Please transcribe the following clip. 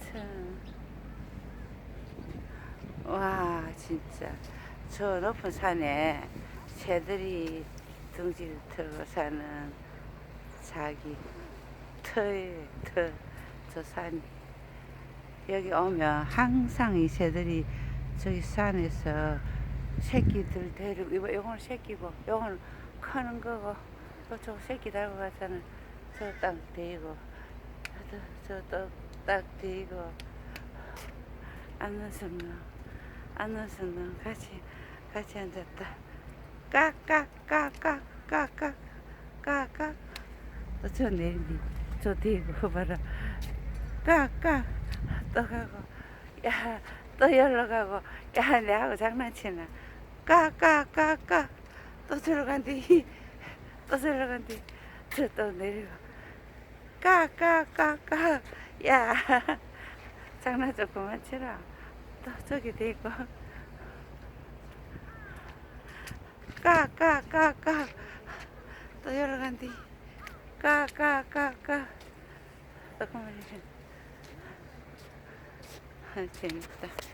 참. 와 진짜. 저 높은 산에 새들이 둥지를 틀고 사는 자기 터에 터저 산이 여기 오면 항상 이 새들이 저기 산에서 새끼들 데리고 요건 새끼고 요건 크는 거고 저쪽 새끼 달고 가서는 저 땅 데이고 저땅 데이고 안나선놈 안나선놈 같이 같이 앉았다. 까까까까까까 까까 저 내리 저 데이고 봐라. 까까 또 가고 야또 가고 야 내하고 장난치나. 까까까까. 또 저러 간디. 또 저러 간디. 저또 내리고. 까까까까. 야 장난 좀 그만 치라. 또 저기 대고. 까까까까. 또 열러 간디. 까까까까. 또 그만 이래 很简单的。